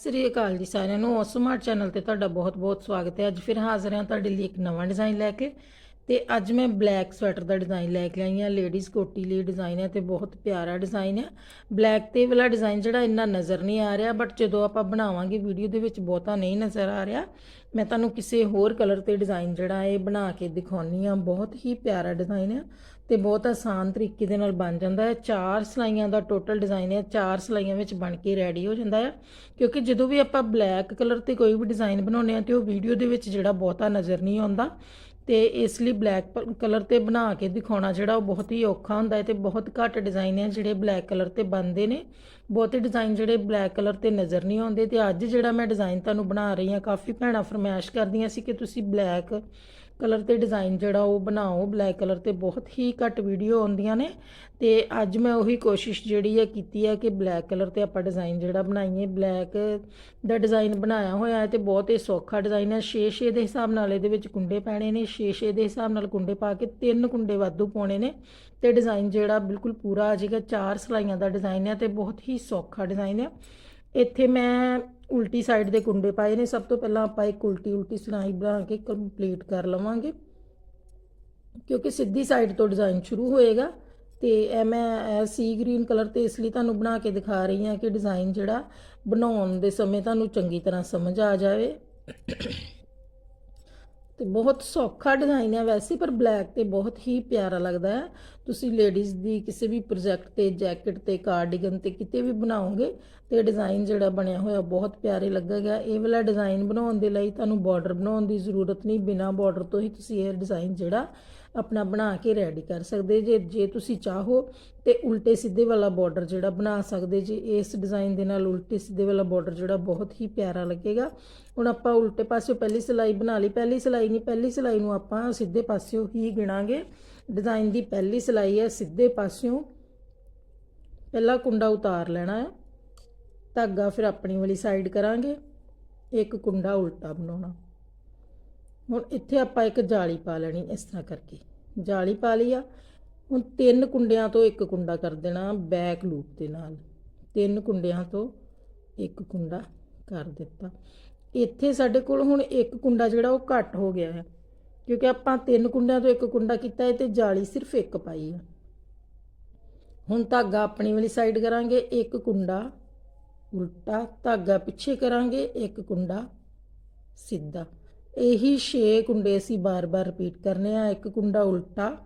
ਸ੍ਰੀ ਅਕਾਲ ਜੀ ਸਾਰਿਆਂ ਨੂੰ। ਸਮਾਰਟ ਚੈਨਲ ਤੇ ਤੁਹਾਡਾ ਬਹੁਤ-ਬਹੁਤ ਸਵਾਗਤ ਹੈ। ਅੱਜ ਫਿਰ ਹਾਜ਼ਰ ਹਾਂ ਤੁਹਾਡੇ ਲਈ ਇੱਕ ਨਵਾਂ ਡਿਜ਼ਾਈਨ ਲੈ ਕੇ। ਤੇ ਅੱਜ ਮੈਂ ਬਲੈਕ ਸਵੈਟਰ ਦਾ ਡਿਜ਼ਾਈਨ ਲੈ ਕੇ ਆਈ ਹਾਂ ਲੇਡੀਜ਼ ਕੋਟੀ ਲਈ ਡਿਜ਼ਾਈਨ ਹੈ ਤੇ ਬਹੁਤ ਪਿਆਰਾ ਡਿਜ਼ਾਈਨ ਹੈ। ਬਲੈਕ ਤੇ ਵਾਲਾ ਡਿਜ਼ਾਈਨ ਜਿਹੜਾ ਇੰਨਾ ਨਜ਼ਰ ਨਹੀਂ ਆ ਰਿਹਾ ਬਟ ਜਦੋਂ ਆਪਾਂ ਬਣਾਵਾਂਗੇ ਵੀਡੀਓ ਦੇ ਵਿੱਚ ਬਹੁਤਾ ਨਹੀਂ ਨਜ਼ਰ ਆ ਰਿਹਾ। ਮੈਂ ਤੁਹਾਨੂੰ ਕਿਸੇ ਹੋਰ ਕਲਰ ਤੇ ਡਿਜ਼ਾਈਨ ਜਿਹੜਾ ਇਹ ਬਣਾ ਕੇ ਦਿਖਾਉਣੀ ਆ ਬਹੁਤ ਹੀ ਪਿਆਰਾ ਡਿਜ਼ਾਈਨ ਹੈ ਤੇ ਬਹੁਤ ਆਸਾਨ ਤਰੀਕੇ ਦੇ ਨਾਲ ਬਣ ਜਾਂਦਾ ਹੈ। ਚਾਰ ਸਲਾਈਆਂ ਦਾ ਟੋਟਲ ਡਿਜ਼ਾਈਨ ਹੈ, ਚਾਰ ਸਲਾਈਆਂ ਵਿੱਚ ਬਣ ਕੇ ਰੈਡੀ ਹੋ ਜਾਂਦਾ ਹੈ। ਕਿਉਂਕਿ ਜਦੋਂ ਵੀ ਆਪਾਂ ਬਲੈਕ ਕਲਰ ਤੇ ਕੋਈ ਵੀ ਡਿਜ਼ਾਈਨ ਬਣਾਉਂਦੇ ਆ ਤੇ ਉਹ ਵੀਡੀਓ ਦੇ ਵਿੱਚ ਜਿਹੜਾ ਬਹੁਤਾ ਨਜ਼ਰ ਨਹੀਂ ਆਉਂਦਾ। ਤੇ ਇਸ ਲਈ ਬਲੈਕ ਕਲਰ ਤੇ ਬਣਾ ਕੇ ਦਿਖਾਉਣਾ ਜਿਹੜਾ ਉਹ ਬਹੁਤ ਹੀ ਔਖਾ ਹੁੰਦਾ ਹੈ ਤੇ ਬਹੁਤ ਘੱਟ ਡਿਜ਼ਾਈਨ ਹੈ ਜਿਹੜੇ ਬਲੈਕ ਕਲਰ ਤੇ ਬਣਦੇ ਨੇ। ਬਹੁਤੇ ਡਿਜ਼ਾਈਨ ਜਿਹੜੇ ਬਲੈਕ ਕਲਰ ਤੇ ਨਜ਼ਰ ਨਹੀਂ ਆਉਂਦੇ ਤੇ ਅੱਜ ਜਿਹੜਾ ਮੈਂ ਡਿਜ਼ਾਈਨ ਤੁਹਾਨੂੰ ਬਣਾ ਰਹੀ ਹਾਂ, ਕਾਫੀ ਭੈਣਾਂ ਫਰਮਾਇਸ਼ ਕਰਦੀਆਂ ਸੀ ਕਿ ਤੁਸੀਂ ਬਲੈਕ ਕਲਰ ਤੇ ਡਿਜ਼ਾਈਨ ਜਿਹੜਾ ਉਹ ਬਣਾਓ, ਬਲੈਕ ਕਲਰ ਤੇ ਬਹੁਤ ਹੀ ਘੱਟ ਵੀਡੀਓ ਆਉਂਦੀਆਂ ਨੇ। ਤੇ ਅੱਜ ਮੈਂ ਉਹੀ ਕੋਸ਼ਿਸ਼ ਜਿਹੜੀ ਹੈ ਕੀਤੀ ਹੈ ਕਿ ਬਲੈਕ ਕਲਰ ਤੇ ਆਪਾਂ ਡਿਜ਼ਾਈਨ ਜਿਹੜਾ ਬਣਾਈਏ। ਬਲੈਕ ਦਾ ਡਿਜ਼ਾਈਨ ਬਣਾਇਆ ਹੋਇਆ ਹੈ ਤੇ ਬਹੁਤ ਹੀ ਸੌਖਾ ਡਿਜ਼ਾਈਨ ਹੈ। 6-6 ਦੇ ਹਿਸਾਬ ਨਾਲ ਇਹਦੇ ਵਿੱਚ ਕੁੰਡੇ ਪੈਣੇ ਨੇ। 6-6 ਦੇ ਹਿਸਾਬ ਨਾਲ ਕੁੰਡੇ ਪਾ ਕੇ ਤਿੰਨ ਕੁੰਡੇ ਵਾਧੂ ਪਾਉਣੇ ਨੇ। ਤੇ ਡਿਜ਼ਾਈਨ ਜਿਹੜਾ ਬਿਲਕੁਲ ਪੂਰਾ ਆ ਜਾਏਗਾ ਚਾਰ ਸਲਾਈਆਂ ਦਾ ਡਿਜ਼ਾਈਨ ਹੈ ਤੇ ਬਹੁਤ ਹੀ ਸੌਖਾ ਡਿਜ਼ਾਈਨ ਹੈ। ਇੱਥੇ ਮੈਂ ਉਲਟੀ ਸਾਈਡ ਦੇ ਕੁੰਡੇ ਪਾਏ ਨੇ। ਸਭ ਤੋਂ ਪਹਿਲਾਂ ਆਪਾਂ ਇੱਕ ਉਲਟੀ ਉਲਟੀ ਸਿਲਾਈ ਬਣਾ ਕੇ ਕੰਪਲੀਟ ਕਰ ਲਵਾਂਗੇ। ਕਿਉਂਕਿ ਸਿੱਧੀ ਸਾਈਡ ਤੋਂ ਡਿਜ਼ਾਈਨ ਸ਼ੁਰੂ ਹੋਏਗਾ ਤੇ ਇਹ ਮੈਂ ਸੀ ਗ੍ਰੀਨ ਕਲਰ ਤੇ ਇਸ ਲਈ ਤੁਹਾਨੂੰ ਬਣਾ ਕੇ ਦਿਖਾ ਰਹੀ ਹਾਂ ਕਿ ਡਿਜ਼ਾਈਨ ਜਿਹੜਾ ਬਣਾਉਣ ਦੇ ਸਮੇਂ ਤੁਹਾਨੂੰ ਚੰਗੀ ਤਰ੍ਹਾਂ ਸਮਝ ਆ ਜਾਵੇ। ਤੇ ਬਹੁਤ ਸੌਖਾ ਡਿਜ਼ਾਈਨ ਹੈ ਵੈਸੇ, ਪਰ ਬਲੈਕ ਤੇ ਬਹੁਤ ਹੀ ਪਿਆਰਾ ਲੱਗਦਾ ਹੈ। ਤੁਸੀਂ ਲੇਡੀਜ਼ ਦੀ ਕਿਸੇ ਵੀ ਪ੍ਰੋਜੈਕਟ ਤੇ ਜੈਕਟ ਤੇ ਕਾਰਡੀਗਨ ਤੇ ਕਿਤੇ ਵੀ ਬਣਾਓਗੇ ਤੇ ਡਿਜ਼ਾਈਨ ਜਿਹੜਾ ਬਣਿਆ ਹੋਇਆ ਬਹੁਤ ਪਿਆਰੇ ਲੱਗੇਗਾ। ਇਹ ਵਾਲਾ ਡਿਜ਼ਾਈਨ ਬਣਾਉਣ ਦੇ ਲਈ ਤੁਹਾਨੂੰ ਬਾਰਡਰ ਬਣਾਉਣ ਦੀ ਜ਼ਰੂਰਤ ਨਹੀਂ। ਬਿਨਾ ਬਾਰਡਰ ਤੋਂ ਹੀ ਤੁਸੀਂ ਇਹ ਡਿਜ਼ਾਈਨ ਜਿਹੜਾ ਆਪਣਾ ਬਣਾ ਕੇ ਰੈਡੀ ਕਰ ਸਕਦੇ ਜੇ ਜੇ ਤੁਸੀਂ ਚਾਹੋ ਤੇ ਉਲਟੇ ਸਿੱਧੇ ਵਾਲਾ ਬਾਰਡਰ ਜਿਹੜਾ ਬਣਾ ਸਕਦੇ ਜੇ। ਇਸ ਡਿਜ਼ਾਈਨ ਦੇ ਨਾਲ ਉਲਟੇ ਸਿੱਧੇ ਵਾਲਾ ਬਾਰਡਰ ਜਿਹੜਾ ਬਹੁਤ ਹੀ ਪਿਆਰਾ ਲੱਗੇਗਾ। ਹੁਣ ਆਪਾਂ ਉਲਟੇ ਪਾਸਿਓਂ ਪਹਿਲੀ ਸਿਲਾਈ ਬਣਾ ਲਈ। ਪਹਿਲੀ ਸਿਲਾਈ ਨਹੀਂ, ਪਹਿਲੀ ਸਿਲਾਈ ਨੂੰ ਆਪਾਂ ਸਿੱਧੇ ਪਾਸਿਓਂ ਹੀ ਗਿਣਾਂਗੇ। ਡਿਜ਼ਾਈਨ ਦੀ ਪਹਿਲੀ ਸਿਲਾਈ ਹੈ ਸਿੱਧੇ ਪਾਸਿਓਂ। ਪਹਿਲਾ ਕੁੰਡਾ ਉਤਾਰ ਲੈਣਾ ਹੈ। ਧਾਗਾ ਫਿਰ ਆਪਣੀ ਵਾਲੀ ਸਾਈਡ ਕਰਾਂਗੇ। ਇੱਕ ਕੁੰਡਾ ਉਲਟਾ ਬਣਾਉਣਾ। ਹੁਣ ਇੱਥੇ ਆਪਾਂ ਇੱਕ ਜਾਲੀ ਪਾ ਲੈਣੀ ਇਸ ਤਰ੍ਹਾਂ ਕਰਕੇ। ਜਾਲੀ ਪਾ ਲਈ ਆ। ਹੁਣ ਤਿੰਨ ਕੁੰਡਿਆਂ ਤੋਂ ਇੱਕ ਕੁੰਡਾ ਕਰ ਦੇਣਾ ਬੈਕ ਲੂਪ ਦੇ ਨਾਲ। ਤਿੰਨ ਕੁੰਡਿਆਂ ਤੋਂ ਇੱਕ ਕੁੰਡਾ ਕਰ ਦਿੱਤਾ। ਇੱਥੇ ਸਾਡੇ ਕੋਲ ਹੁਣ ਇੱਕ ਕੁੰਡਾ ਜਿਹੜਾ ਉਹ ਘੱਟ ਹੋ ਗਿਆ ਹੈ। ਕਿਉਂਕਿ ਆਪਾਂ ਤਿੰਨ ਕੁੰਡਿਆਂ ਤੋਂ ਇੱਕ ਕੁੰਡਾ ਕੀਤਾ ਹੈ ਤੇ ਜਾਲੀ ਸਿਰਫ ਇੱਕ ਪਾਈ ਹੈ ਹੁਣ ਧਾਗਾ ਆਪਣੀ ਵਾਲੀ ਸਾਈਡ ਕਰਾਂਗੇ, ਇੱਕ ਕੁੰਡਾ ਉਲਟਾ। ਧਾਗਾ ਪਿੱਛੇ ਕਰਾਂਗੇ, ਇੱਕ ਕੁੰਡਾ ਸਿੱਧਾ। ਇਹੀ 6 ਕੁੰਡੇ ਅਸੀਂ ਬਾਰ-ਬਾਰ ਰਿਪੀਟ ਕਰਨੇ ਆ। ਇੱਕ ਕੁੰਡਾ ਉਲਟਾ,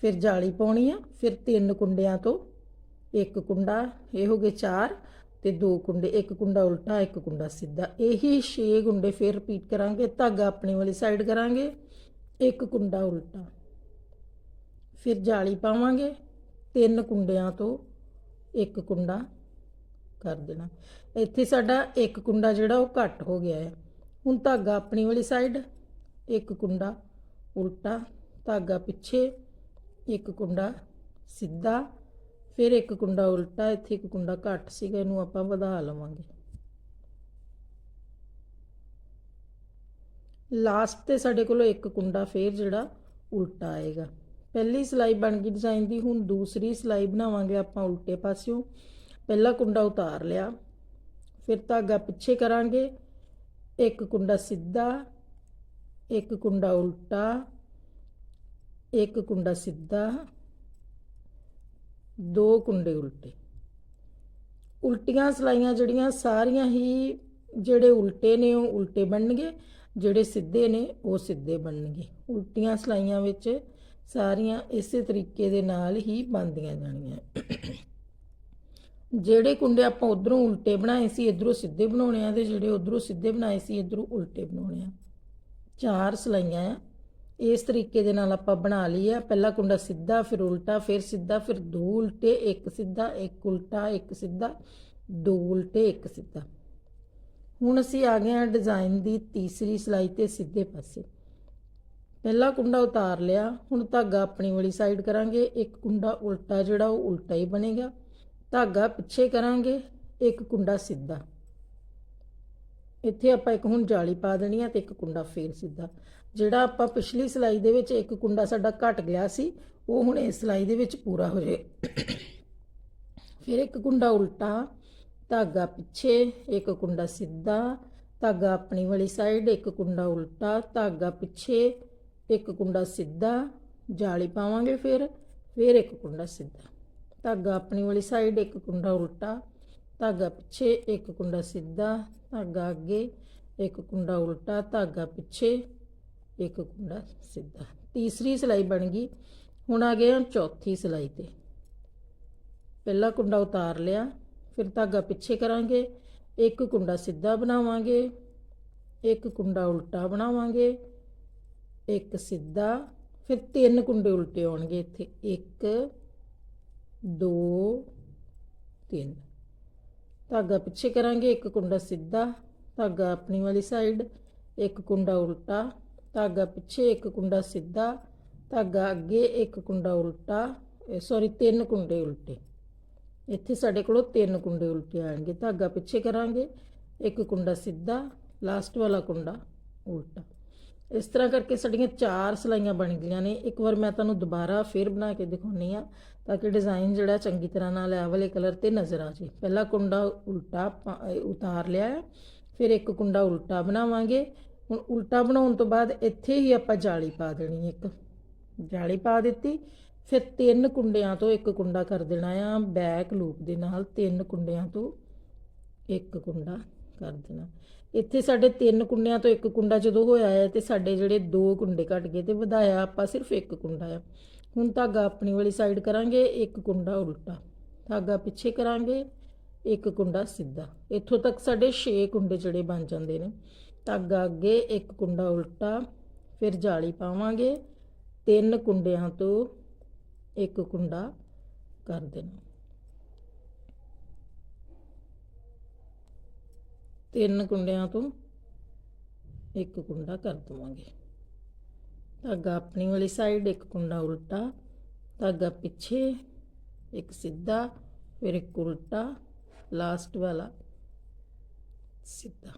ਫਿਰ ਜਾਲੀ ਪਾਉਣੀ ਆ, ਫਿਰ ਤਿੰਨ ਕੁੰਡਿਆਂ ਤੋਂ ਇੱਕ ਕੁੰਡਾ, ਇਹ ਹੋ ਗਏ 4 ਤੇ ਦੋ ਕੁੰਡੇ, ਇੱਕ ਕੁੰਡਾ ਉਲਟਾ, ਇੱਕ ਕੁੰਡਾ ਸਿੱਧਾ। ਇਹੀ 6 ਕੁੰਡੇ ਫਿਰ ਰਿਪੀਟ ਕਰਾਂਗੇ, ਧਾਗਾ ਆਪਣੀ ਵਾਲੀ ਸਾਈਡ ਕਰਾਂਗੇ, ਇੱਕ ਕੁੰਡਾ ਉਲਟਾ। ਫਿਰ ਜਾਲੀ ਪਾਵਾਂਗੇ, ਤਿੰਨ ਕੁੰਡਿਆਂ ਤੋਂ ਇੱਕ ਕੁੰਡਾ ਕਰ ਦੇਣਾ। ਇੱਥੇ ਸਾਡਾ ਇੱਕ ਕੁੰਡਾ ਜਿਹੜਾ ਉਹ ਘੱਟ ਹੋ ਗਿਆ ਹੈ। ਹੁਣ ਧਾਗਾ ਆਪਣੀ ਵਾਲੀ ਸਾਈਡ ਇੱਕ ਕੁੰਡਾ ਉਲਟਾ, ਧਾਗਾ ਪਿੱਛੇ, ਇੱਕ ਕੁੰਡਾ ਸਿੱਧਾ, ਫਿਰ ਇੱਕ ਕੁੰਡਾ ਉਲਟਾ, ਇੱਥੇ ਇੱਕ ਕੁੰਡਾ ਘੱਟ ਸੀਗਾ, ਇਹਨੂੰ ਆਪਾਂ ਵਧਾ ਲਵਾਂਗੇ। ਲਾਸਟ ਤੇ ਸਾਡੇ ਕੋਲ ਇੱਕ ਕੁੰਡਾ ਫੇਰ ਜਿਹੜਾ ਉਲਟਾ ਆਏਗਾ। ਪਹਿਲੀ ਸਿਲਾਈ ਬਣ ਗਈ ਡਿਜ਼ਾਈਨ ਦੀ, ਹੁਣ ਦੂਸਰੀ ਸਿਲਾਈ ਬਣਾਵਾਂਗੇ ਆਪਾਂ ਉਲਟੇ ਪਾਸਿਓਂ। ਪਹਿਲਾ ਕੁੰਡਾ ਉਤਾਰ ਲਿਆ, ਫਿਰ ਧਾਗਾ ਪਿੱਛੇ ਕਰਾਂਗੇ ਇੱਕ ਕੁੰਡਾ ਸਿੱਧਾ, ਇੱਕ ਕੁੰਡਾ ਉਲਟਾ, ਇੱਕ ਕੁੰਡਾ ਸਿੱਧਾ, ਦੋ ਕੁੰਡੇ ਉਲਟੇ। ਉਲਟੀਆਂ ਸਲਾਈਆਂ ਜਿਹੜੀਆਂ ਸਾਰੀਆਂ ਹੀ ਜਿਹੜੇ ਉਲਟੇ ਨੇ ਉਹ ਉਲਟੇ ਬਣਨਗੇ, ਜਿਹੜੇ ਸਿੱਧੇ ਨੇ ਉਹ ਸਿੱਧੇ ਬਣਨਗੇ। ਉਲਟੀਆਂ ਸਲਾਈਆਂ ਵਿੱਚ ਸਾਰੀਆਂ ਇਸੇ ਤਰੀਕੇ ਦੇ ਨਾਲ ਹੀ ਬਣਦੀਆਂ ਜਾਣੀਆਂ। ਜਿਹੜੇ ਕੁੰਡੇ ਆਪਾਂ ਉਧਰੋਂ ਉਲਟੇ ਬਣਾਏ ਸੀ, ਇਧਰੋਂ ਸਿੱਧੇ ਬਣਾਉਣੇ ਆ ਤੇ ਜਿਹੜੇ ਉਧਰੋਂ ਸਿੱਧੇ ਬਣਾਏ ਸੀ, ਇਧਰੋਂ ਉਲਟੇ ਬਣਾਉਣੇ ਆ। ਚਾਰ ਸਲਾਈਆਂ ਆ। ਇਸ ਤਰੀਕੇ ਦੇ ਨਾਲ ਆਪਾਂ ਬਣਾ ਲਈ ਆ ਪਹਿਲਾ ਕੁੰਡਾ ਸਿੱਧਾ, ਫਿਰ ਉਲਟਾ, ਫਿਰ ਸਿੱਧਾ, ਫਿਰ ਦੋ ਉਲਟੇ, ਇੱਕ ਸਿੱਧਾ, ਇੱਕ ਉਲਟਾ, ਇੱਕ ਸਿੱਧਾ, ਦੋ ਉਲਟੇ, ਇੱਕ ਸਿੱਧਾ। ਹੁਣ ਅਸੀਂ ਆ ਗਏ ਆ ਡਿਜ਼ਾਈਨ ਦੀ ਤੀਸਰੀ ਸਲਾਈ ਤੇ ਸਿੱਧੇ ਪਾਸੇ। ਪਹਿਲਾ ਕੁੰਡਾ ਉਤਾਰ ਲਿਆ। ਹੁਣ ਧਾਗਾ ਆਪਣੀ ਵਾਲੀ ਸਾਈਡ ਕਰਾਂਗੇ। ਇੱਕ ਕੁੰਡਾ ਉਲਟਾ ਜਿਹੜਾ, ਉਹ ਉਲਟਾ ਹੀ ਬਣੇਗਾ। ਧਾਗਾ ਪਿੱਛੇ ਕਰਾਂਗੇ, ਇੱਕ ਕੁੰਡਾ ਸਿੱਧਾ। ਇੱਥੇ ਆਪਾਂ ਇੱਕ ਹੁਣ ਜਾਲੀ ਪਾ ਦੇਣੀ ਆ ਤੇ ਇੱਕ ਕੁੰਡਾ ਫੇਰ ਸਿੱਧਾ। ਜਿਹੜਾ ਆਪਾਂ ਪਿਛਲੀ ਸਿਲਾਈ ਦੇ ਵਿੱਚ ਇੱਕ ਕੁੰਡਾ ਸਾਡਾ ਘਟ ਗਿਆ ਸੀ, ਉਹ ਹੁਣ ਇਸ ਸਿਲਾਈ ਦੇ ਵਿੱਚ ਪੂਰਾ ਹੋ ਜਾਏ। ਫਿਰ ਇੱਕ ਕੁੰਡਾ ਉਲਟਾ, ਧਾਗਾ ਪਿੱਛੇ, ਇੱਕ ਕੁੰਡਾ ਸਿੱਧਾ, ਧਾਗਾ ਆਪਣੀ ਵਾਲੀ ਸਾਈਡ ਇੱਕ ਕੁੰਡਾ ਉਲਟਾ, ਧਾਗਾ ਪਿੱਛੇ, ਇੱਕ ਕੁੰਡਾ ਸਿੱਧਾ, ਜਾਲੀ ਪਾਵਾਂਗੇ ਫਿਰ ਫਿਰ ਇੱਕ ਕੁੰਡਾ ਸਿੱਧਾ। ਧਾਗਾ ਆਪਣੀ ਵਾਲੀ ਸਾਈਡ ਇੱਕ ਕੁੰਡਾ ਉਲਟਾ, ਧਾਗਾ ਪਿੱਛੇ, ਇੱਕ ਕੁੰਡਾ ਸਿੱਧਾ, ਧਾਗਾ ਅੱਗੇ, ਇੱਕ ਕੁੰਡਾ ਉਲਟਾ, ਧਾਗਾ ਪਿੱਛੇ, ਇੱਕ ਕੁੰਡਾ ਸਿੱਧਾ। ਤੀਸਰੀ ਸਿਲਾਈ ਬਣ ਗਈ। ਹੁਣ ਆ ਗਏ ਹਾਂ ਚੌਥੀ ਸਿਲਾਈ ਤੇ। ਪਹਿਲਾ ਕੁੰਡਾ ਉਤਾਰ ਲਿਆ, ਫਿਰ ਧਾਗਾ ਪਿੱਛੇ ਕਰਾਂਗੇ, ਇੱਕ ਕੁੰਡਾ ਸਿੱਧਾ ਬਣਾਵਾਂਗੇ, ਇੱਕ ਕੁੰਡਾ ਉਲਟਾ ਬਣਾਵਾਂਗੇ, ਇੱਕ ਸਿੱਧਾ, ਫਿਰ ਤਿੰਨ ਕੁੰਡੇ ਉਲਟੇ ਆਉਣਗੇ ਇੱਥੇ। 1 2 3 ਧਾਗਾ ਪਿੱਛੇ ਕਰਾਂਗੇ, ਇੱਕ ਕੁੰਡਾ ਸਿੱਧਾ, ਧਾਗਾ ਆਪਣੀ ਵਾਲੀ ਸਾਈਡ ਇੱਕ ਕੁੰਡਾ ਉਲਟਾ, ਧਾਗਾ ਪਿੱਛੇ ਇੱਕ ਕੁੰਡਾ ਸਿੱਧਾ, ਧਾਗਾ ਅੱਗੇ ਇੱਕ ਕੁੰਡਾ ਉਲਟਾ ਸੌਰੀ ਤਿੰਨ ਕੁੰਡੇ ਉਲਟੇ। ਇੱਥੇ ਸਾਡੇ ਕੋਲੋਂ ਤਿੰਨ ਕੁੰਡੇ ਉਲਟੇ ਆਣਗੇ। ਧਾਗਾ ਪਿੱਛੇ ਕਰਾਂਗੇ, ਇੱਕ ਕੁੰਡਾ ਸਿੱਧਾ ਲਾਸਟ ਵਾਲਾ ਕੁੰਡਾ ਉਲਟਾ। ਇਸ ਤਰ੍ਹਾਂ ਕਰਕੇ ਸਾਡੀਆਂ ਚਾਰ ਸਲਾਈਆਂ ਬਣ ਗਈਆਂ ਨੇ। ਇੱਕ ਵਾਰ ਮੈਂ ਤੁਹਾਨੂੰ ਦੁਬਾਰਾ ਫੇਰ ਬਣਾ ਕੇ ਦਿਖਾਉਣੀ ਆ। ਤਾਂ ਕਿ ਡਿਜ਼ਾਈਨ ਜਿਹੜਾ ਚੰਗੀ ਤਰ੍ਹਾਂ ਨਾਲ ਇਹ ਵਾਲੇ ਕਲਰ ਤੇ ਨਜ਼ਰ ਆ ਜੇ। ਪਹਿਲਾ ਕੁੰਡਾ ਉਲਟਾ ਪਾ- ਉਤਾਰ ਲਿਆ ਹੈ, ਫਿਰ ਇੱਕ ਕੁੰਡਾ ਉਲਟਾ ਬਣਾਵਾਂਗੇ। ਹੁਣ ਉਲਟਾ ਬਣਾਉਣ ਤੋਂ ਬਾਅਦ ਇੱਥੇ ਹੀ ਆਪਾਂ ਜਾਲੀ ਪਾ ਦੇਣੀ ਇੱਕ। ਜਾਲੀ ਪਾ ਦਿੱਤੀ ਫਿਰ ਤਿੰਨ ਕੁੰਡਿਆਂ ਤੋਂ ਇੱਕ ਕੁੰਡਾ ਕਰ ਦੇਣਾ ਆ। ਬੈਕ ਲੂਪ ਦੇ ਨਾਲ ਤਿੰਨ ਕੁੰਡਿਆਂ ਤੋਂ ਇੱਕ ਕੁੰਡਾ ਕਰ ਦੇਣਾ। ਇੱਥੇ ਸਾਡੇ ਤਿੰਨ ਕੁੰਡਿਆਂ ਤੋਂ ਇੱਕ ਕੁੰਡਾ ਜਦੋਂ ਹੋਇਆ ਹੈ ਤੇ ਸਾਡੇ ਜਿਹੜੇ ਦੋ ਕੁੰਡੇ ਘਟ ਗਏ ਤੇ ਵਧਾਇਆ ਆਪਾਂ ਸਿਰਫ ਇੱਕ ਕੁੰਡਾ ਆ। ਹੁਣ ਧਾਗਾ ਆਪਣੀ ਵਾਲੀ ਸਾਈਡ ਕਰਾਂਗੇ, ਇੱਕ ਕੁੰਡਾ ਉਲਟਾ। ਧਾਗਾ ਪਿੱਛੇ ਕਰਾਂਗੇ, ਇੱਕ ਕੁੰਡਾ ਸਿੱਧਾ। ਇੱਥੋਂ ਤੱਕ ਸਾਡੇ 6 ਕੁੰਡੇ ਜਿਹੜੇ ਬਣ ਜਾਂਦੇ ਨੇ। ਧਾਗਾ ਅੱਗੇ, ਇੱਕ ਕੁੰਡਾ ਉਲਟਾ, ਫਿਰ ਜਾਲੀ ਪਾਵਾਂਗੇ। ਤਿੰਨ ਕੁੰਡਿਆਂ ਤੋਂ ਇੱਕ ਕੁੰਡਾ ਕਰ ਦੇਣਾ। ਤਿੰਨ ਕੁੰਡਿਆਂ ਤੋਂ ਇੱਕ ਕੁੰਡਾ ਕਰ ਦਵਾਂਗੇ। ਧਾਗਾ ਆਪਣੀ ਵਾਲੀ ਸਾਈਡ ਇੱਕ ਕੁੰਡਾ ਉਲਟਾ, ਧਾਗਾ ਪਿੱਛੇ, ਇੱਕ ਸਿੱਧਾ, ਫਿਰ ਇੱਕ ਉਲਟਾ ਲਾਸਟ ਵਾਲਾ ਸਿੱਧਾ।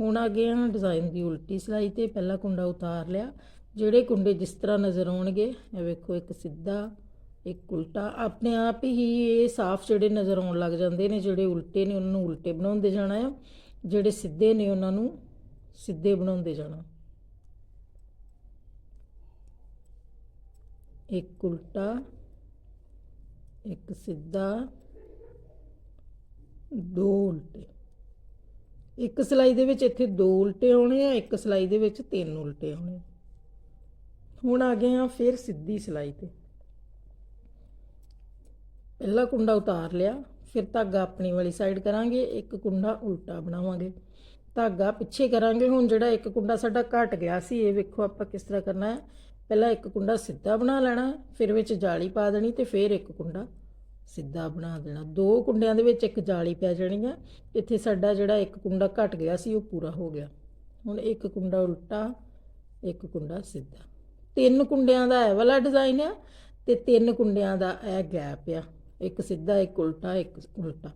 ਹੁਣ ਆ ਗਏ ਹਾਂ ਡਿਜ਼ਾਈਨ ਦੀ ਉਲਟੀ ਸਿਲਾਈ ਤੇ, ਪਹਿਲਾ ਕੁੰਡਾ ਉਤਾਰ ਲਿਆ। ਜਿਹੜੇ ਕੁੰਡੇ ਜਿਸ ਤਰ੍ਹਾਂ ਨਜ਼ਰ ਆਉਣਗੇ, ਇਹ ਵੇਖੋ ਇੱਕ ਸਿੱਧਾ, ਇੱਕ ਉਲਟਾ। ਆਪਣੇ ਆਪ ਹੀ ਇਹ ਸਾਫ਼ ਜਿਹੜੇ ਨਜ਼ਰ ਆਉਣ ਲੱਗ ਜਾਂਦੇ ਨੇ, ਜਿਹੜੇ ਉਲਟੇ ਨੇ, ਉਹਨਾਂ ਨੂੰ ਉਲਟੇ ਬਣਾਉਂਦੇ ਜਾਣਾ ਆ। ਜਿਹੜੇ ਸਿੱਧੇ ਨੇ, ਉਹਨਾਂ ਨੂੰ ਸਿੱਧੇ ਬਣਾਉਂਦੇ ਜਾਣਾ। ਇੱਕ ਉਲਟਾ, ਇੱਕ ਸਿੱਧਾ, ਦੋ ਉਲਟੇ। ਇੱਕ ਸਲਾਈ ਦੇ ਵਿੱਚ ਇੱਥੇ ਦੋ ਉਲਟੇ ਹੋਣੇ ਆ, ਇੱਕ ਸਲਾਈ ਦੇ ਵਿੱਚ ਤਿੰਨ ਉਲਟੇ ਹੋਣੇ ਹੁਣ ਆ ਗਏ ਆ ਫਿਰ ਸਿੱਧੀ ਸਲਾਈ ਤੇ। ਪਹਿਲਾ ਕੁੰਡਾ ਉਤਾਰ ਲਿਆ, ਫਿਰ ਧਾਗਾ ਆਪਣੀ ਵਾਲੀ ਸਾਈਡ ਕਰਾਂਗੇ, ਇੱਕ ਕੁੰਡਾ ਉਲਟਾ ਬਣਾਵਾਂਗੇ। ਧਾਗਾ ਪਿੱਛੇ ਕਰਾਂਗੇ। ਹੁਣ ਜਿਹੜਾ ਇੱਕ ਕੁੰਡਾ ਸਾਡਾ ਘਟ ਗਿਆ ਸੀ, ਇਹ ਵੇਖੋ ਆਪਾਂ ਕਿਸ ਤਰ੍ਹਾਂ ਕਰਨਾ ਹੈ। ਪਹਿਲਾਂ ਇੱਕ ਕੁੰਡਾ ਸਿੱਧਾ ਬਣਾ ਲੈਣਾ, ਫਿਰ ਵਿੱਚ ਜਾਲੀ ਪਾ ਦੇਣੀ ਤੇ ਫਿਰ ਇੱਕ ਕੁੰਡਾ ਸਿੱਧਾ ਬਣਾ ਦੇਣਾ। ਦੋ ਕੁੰਡਿਆਂ ਦੇ ਵਿੱਚ ਇੱਕ ਜਾਲੀ ਪੈ ਜਾਣੀ ਆ। ਇੱਥੇ ਸਾਡਾ ਜਿਹੜਾ ਇੱਕ ਕੁੰਡਾ ਘਟ ਗਿਆ ਸੀ, ਉਹ ਪੂਰਾ ਹੋ ਗਿਆ। ਹੁਣ ਇੱਕ ਕੁੰਡਾ ਉਲਟਾ, ਇੱਕ ਕੁੰਡਾ ਸਿੱਧਾ। ਤਿੰਨ ਕੁੰਡਿਆਂ ਦਾ ਇਹ ਵਾਲਾ ਡਿਜ਼ਾਈਨ ਆ ਤੇ ਤਿੰਨ ਕੁੰਡਿਆਂ ਦਾ ਇਹ ਗੈਪ ਆ। ਇੱਕ ਸਿੱਧਾ, ਇੱਕ ਉਲਟਾ ਇੱਕ ਉਲਟਾ।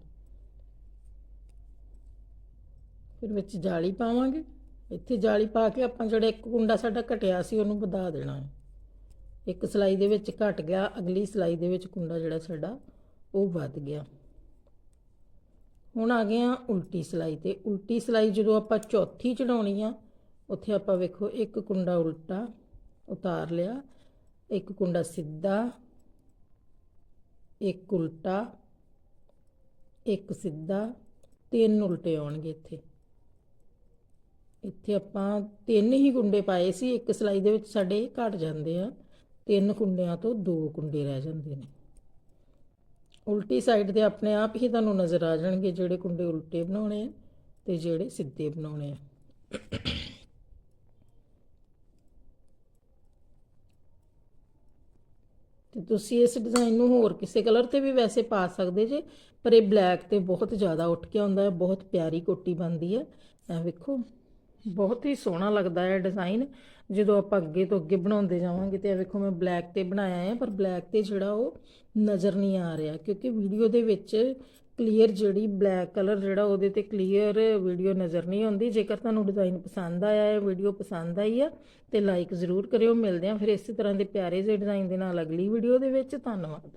ਫਿਰ ਵਿੱਚ ਜਾਲੀ ਪਾਵਾਂਗੇ। ਇੱਥੇ ਜਾਲੀ ਪਾ ਕੇ ਆਪਾਂ ਜਿਹੜਾ ਇੱਕ ਕੁੰਡਾ ਸਾਡਾ ਘਟਿਆ ਸੀ, ਉਹਨੂੰ ਵਧਾ ਦੇਣਾ ਹੈ। ਇੱਕ ਸਲਾਈ ਦੇ ਵਿੱਚ ਘਟ ਗਿਆ, ਅਗਲੀ ਸਲਾਈ ਦੇ ਵਿੱਚ ਕੁੰਡਾ ਜਿਹੜਾ ਸਾਡਾ, ਉਹ ਵੱਧ ਗਿਆ। ਹੁਣ ਆ ਗਏ ਆ ਉਲਟੀ ਸਲਾਈ ਤੇ। ਉਲਟੀ ਸਲਾਈ ਜਦੋਂ ਆਪਾਂ ਚੌਥੀ ਚੜਾਉਣੀ ਆ, ਉੱਥੇ ਆਪਾਂ ਵੇਖੋ ਇੱਕ ਕੁੰਡਾ ਉਲਟਾ ਉਤਾਰ ਲਿਆ, ਇੱਕ ਕੁੰਡਾ ਸਿੱਧਾ, ਇੱਕ ਉਲਟਾ, ਇੱਕ ਸਿੱਧਾ, ਤਿੰਨ ਉਲਟੇ ਆਉਣਗੇ ਇੱਥੇ। ਇੱਥੇ ਆਪਾਂ ਤਿੰਨ ਹੀ ਕੁੰਡੇ ਪਾਏ ਸੀ, ਇੱਕ ਸਲਾਈ ਦੇ ਵਿੱਚ ਸਾਡੇ ਘਟ ਜਾਂਦੇ ਆ। ਤਿੰਨ ਕੁੰਡਿਆਂ ਤੋਂ ਦੋ ਕੁੰਡੇ ਰਹਿ ਜਾਂਦੇ ਨੇ। ਉਲਟੀ ਸਾਈਡ ਦੇ ਆਪਣੇ ਆਪ ਹੀ ਤੁਹਾਨੂੰ ਨਜ਼ਰ ਆ ਜਾਣਗੇ ਜਿਹੜੇ ਕੁੰਡੇ ਉਲਟੇ ਬਣਾਉਣੇ ਆ ਤੇ ਜਿਹੜੇ ਸਿੱਧੇ ਬਣਾਉਣੇ ਆ। ਤੇ ਤੁਸੀਂ ਇਸ ਡਿਜ਼ਾਈਨ ਨੂੰ ਹੋਰ ਕਿਸੇ ਕਲਰ ਤੇ ਵੀ ਵੈਸੇ ਪਾ ਸਕਦੇ ਜੇ, ਪਰ ਇਹ ਬਲੈਕ ਤੇ ਬਹੁਤ ਜ਼ਿਆਦਾ ਉੱਠ ਕੇ ਆਉਂਦਾ ਹੈ, ਬਹੁਤ ਪਿਆਰੀ ਕੋਟੀ ਬਣਦੀ ਹੈ। ਇਹ ਵੇਖੋ। ਬਹੁਤ ਹੀ ਸੋਹਣਾ ਲੱਗਦਾ ਹੈ ਡਿਜ਼ਾਈਨ ਜਦੋਂ ਆਪਾਂ ਅੱਗੇ ਤੋਂ ਅੱਗੇ ਬਣਾਉਂਦੇ ਜਾਵਾਂਗੇ ਤੇ ਇਹ ਵੇਖੋ ਮੈਂ ਬਲੈਕ ਤੇ ਬਣਾਇਆ ਹੈ, ਪਰ ਬਲੈਕ ਤੇ ਜਿਹੜਾ ਉਹ ਨਜ਼ਰ ਨਹੀਂ ਆ ਰਿਹਾ ਕਿਉਂਕਿ ਵੀਡੀਓ ਦੇ ਵਿੱਚ ਕਲੀਅਰ ਜਿਹੜੀ ਬਲੈਕ ਕਲਰ ਜਿਹੜਾ ਉਹਦੇ ਤੇ ਕਲੀਅਰ ਵੀਡੀਓ ਨਜ਼ਰ ਨਹੀਂ ਆਉਂਦੀ। ਜੇਕਰ ਤੁਹਾਨੂੰ ਡਿਜ਼ਾਈਨ ਪਸੰਦ ਆਇਆ ਹੈ ਵੀਡੀਓ ਪਸੰਦ ਆਈ ਆ, ਤੇ ਲਾਈਕ ਜ਼ਰੂਰ ਕਰਿਓ। ਮਿਲਦੇ ਹਾਂ ਫਿਰ ਇਸੇ ਤਰ੍ਹਾਂ ਦੇ ਪਿਆਰੇ ਜਿਹੇ ਡਿਜ਼ਾਈਨ ਦੇ ਨਾਲ ਅਗਲੀ ਵੀਡੀਓ ਦੇ ਵਿੱਚ। ਧੰਨਵਾਦ।